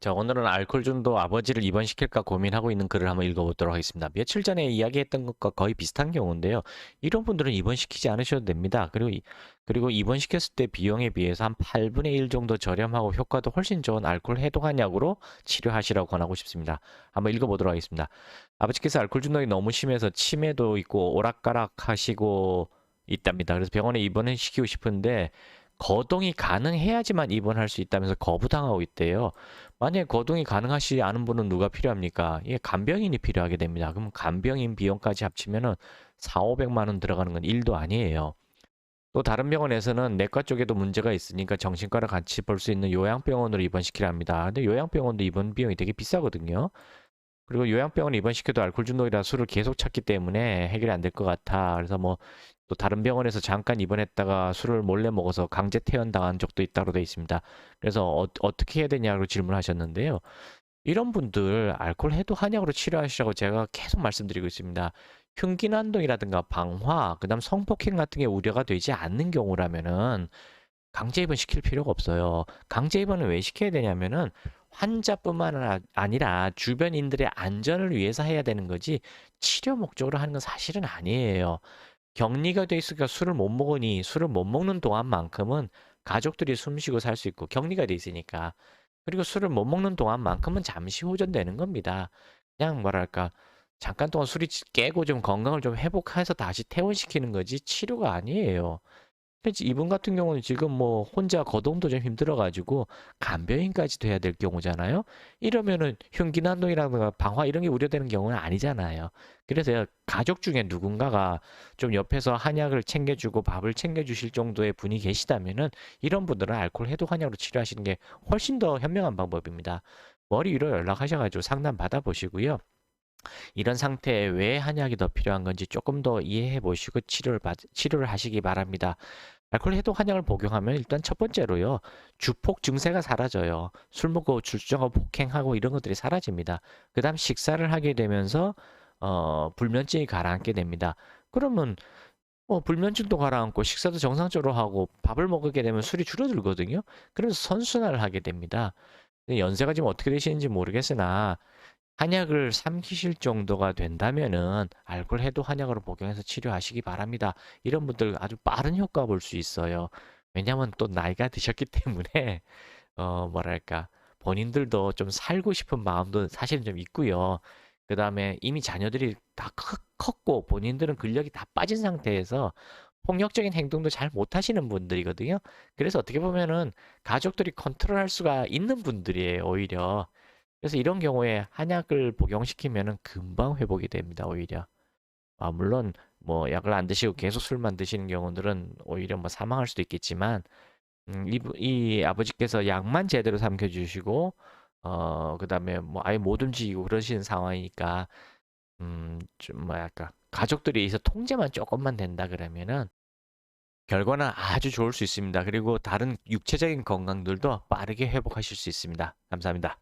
자, 오늘은 알코올 중독 아버지를 입원시킬까 고민하고 있는 글을 한번 읽어보도록 하겠습니다. 며칠 전에 이야기했던 것과 거의 비슷한 경우인데요. 이런 분들은 입원시키지 않으셔도 됩니다. 그리고, 이- 그리고 입원시켰을 때 비용에 비해서 한 8분의 1 정도 저렴하고 효과도 훨씬 좋은 알코올 해독한 약으로 치료하시라고 권하고 싶습니다. 한번 읽어보도록 하겠습니다. 아버지께서 알코올 중독이 너무 심해서 치매도 있고 오락가락 하시고 있답니다. 그래서 병원에 입원을 시키고 싶은데 거동이 가능해야지만 입원할 수 있다면서 거부당하고 있대요. 만약에 거동이 가능하시 않은 분은 누가 필요합니까? 이게 간병인이 필요하게 됩니다. 그럼 간병인 비용까지 합치면은 4, 500만 원 들어가는 건 일도 아니에요. 또 다른 병원에서는 내과 쪽에도 문제가 있으니까 정신과랑 같이 볼 수 있는 요양병원으로 입원시키라 합니다. 근데 요양병원도 입원 비용이 되게 비싸거든요. 그리고 요양병원 입원시켜도 알코올 중독이라 술을 계속 찾기 때문에 해결이 안 될 것 같아. 그래서 뭐 또 다른 병원에서 잠깐 입원했다가 술을 몰래 먹어서 강제 퇴원당한 적도 있다고 되어 있습니다. 그래서 어, 어떻게 해야 되냐고 질문하셨는데요. 이런 분들 알코올 해독 한약으로 치료하시라고 제가 계속 말씀드리고 있습니다. 흉기난동이라든가 방화, 그다음 성폭행 같은 게 우려가 되지 않는 경우라면은 강제 입원 시킬 필요가 없어요. 강제 입원을 왜 시켜야 되냐면은 환자뿐만 아니라- 주변인들의 안전을 위해서 해야 되는 거지 치료 목적으로 하는 건 사실은 아니에요. 격리가 돼 있으니까 술을 못 먹으니 술을 못 먹는 동안만큼은 가족들이 숨 쉬고 살 수 있고 격리가 돼 있으니까 그리고 술을 못 먹는 동안만큼은 잠시 호전되는 겁니다. 그냥 뭐랄까 잠깐 동안 술이 깨고 좀 건강을 좀 회복해서 다시 퇴원시키는 거지 치료가 아니에요. 이분 같은 경우는 지금 뭐 혼자 거동도 좀 힘들어가지고 간병인까지도 해야 될 경우잖아요. 이러면은 흉기난동이라든가 방화 이런 게 우려되는 경우는 아니잖아요. 그래서 가족 중에 누군가가 좀 옆에서 한약을 챙겨주고 밥을 챙겨주실 정도의 분이 계시다면은 이런 분들은 알코올 해독 한약으로 치료하시는 게 훨씬 더 현명한 방법입니다. 머리 위로 연락하셔가지고 상담 받아보시고요. 이런 상태에 왜 한약이 더 필요한 건지 조금 더 이해해 보시고 치료를 받, 치료를 하시기 바랍니다. 알코올 해독 한약을 복용하면 일단 첫 번째로요. 주폭 증세가 사라져요. 술 먹고 줄정하고 폭행하고 이런 것들이 사라집니다. 그 다음 식사를 하게 되면서 어, 불면증이 가라앉게 됩니다. 그러면 어, 불면증도 가라앉고 식사도 정상적으로 하고 밥을 먹게 되면 술이 줄어들거든요. 그래서 선순환을 하게 됩니다. 연세가 지금 어떻게 되시는지 모르겠으나 한약을 삼키실 정도가 된다면은 알코올 해독 한약으로 복용해서 치료하시기 바랍니다. 이런 분들 아주 빠른 효과 볼 수 있어요. 왜냐하면 또 나이가 드셨기 때문에 어 뭐랄까 본인들도 좀 살고 싶은 마음도 사실은 좀 있고요. 그 다음에 이미 자녀들이 다 컸- 컸고 본인들은 근력이 다 빠진 상태에서 폭력적인 행동도 잘 못하시는 분들이거든요. 그래서 어떻게 보면은 가족들이 컨트롤할 수가 있는 분들이에요, 오히려. 그래서 이런 경우에 한약을 복용시키면은 금방 회복이 됩니다, 오히려. 아, 물론 뭐 약을 안 드시고 계속 술만 드시는 경우들은 오히려 뭐 사망할 수도 있겠지만 음, 이, 부- 이 아버지께서 약만 제대로 삼켜 주시고 어, 그다음에 뭐 아예 못 움직이고 그러시는 상황이니까 음, 좀 뭐랄까 가족들이 있어 통제만 조금만 된다 그러면은 결과는 아주 좋을 수 있습니다. 그리고 다른 육체적인 건강들도 빠르게 회복하실 수 있습니다. 감사합니다.